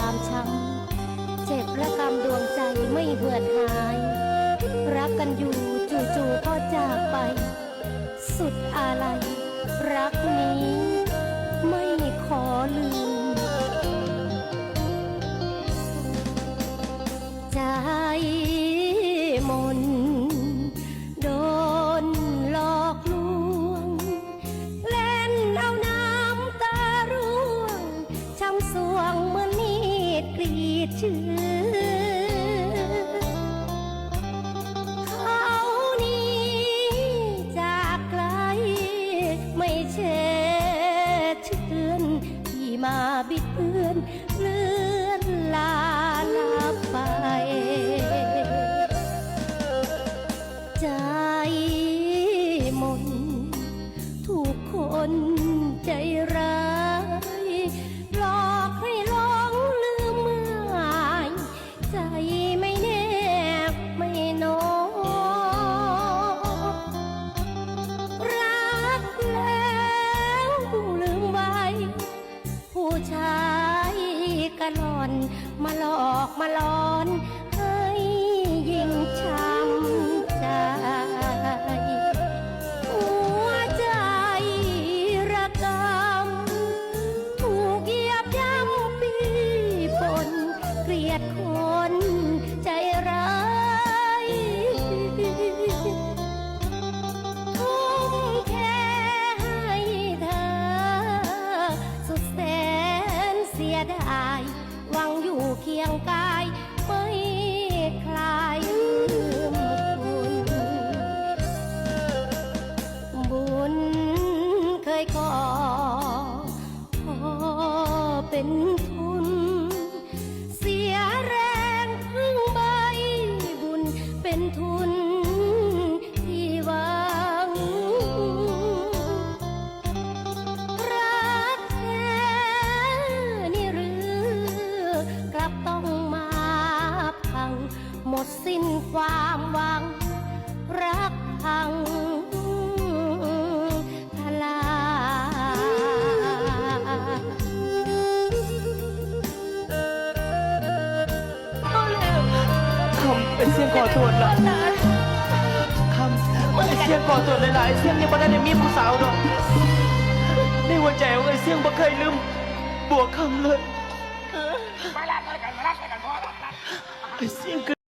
ความช้ำ เจ็บและกำดวงใจไม่เหือดหาย รักกันอยู่จู่ๆก็จากไป สุดอะไร รักนี้ ชื้อเขานี้จากไกล ไม่เช็ดเชือนที่มาบิดเบือนเลื่อนลาลับไป ใจมนถูกคนใจร้าย มาลอนให้ยิ่งช้ำใจ หัวใจระกำถูกเหยียบย่ำปีปนเกลียดคนใจร้ายทุ่มเทให้เธอ สุดแสนเสียดาย หวังอยู่เคียงกาย เป็นทุน เสียแรงพึ่งใบบุญเป็นทุนที่หวังรักแท้นี่หรือ กลับต้องมาพัง หมดสิ้นความหวัง รักพัง เป็นเสียงขอโทษละคำมันเป็นเสียงขอโทษหลายๆเสียงยังบ่ได้มีผู้สาวดอกในหัวใจของไอ้เสียงบ่เคยลืมบวกคำเลย ไอ้เสียง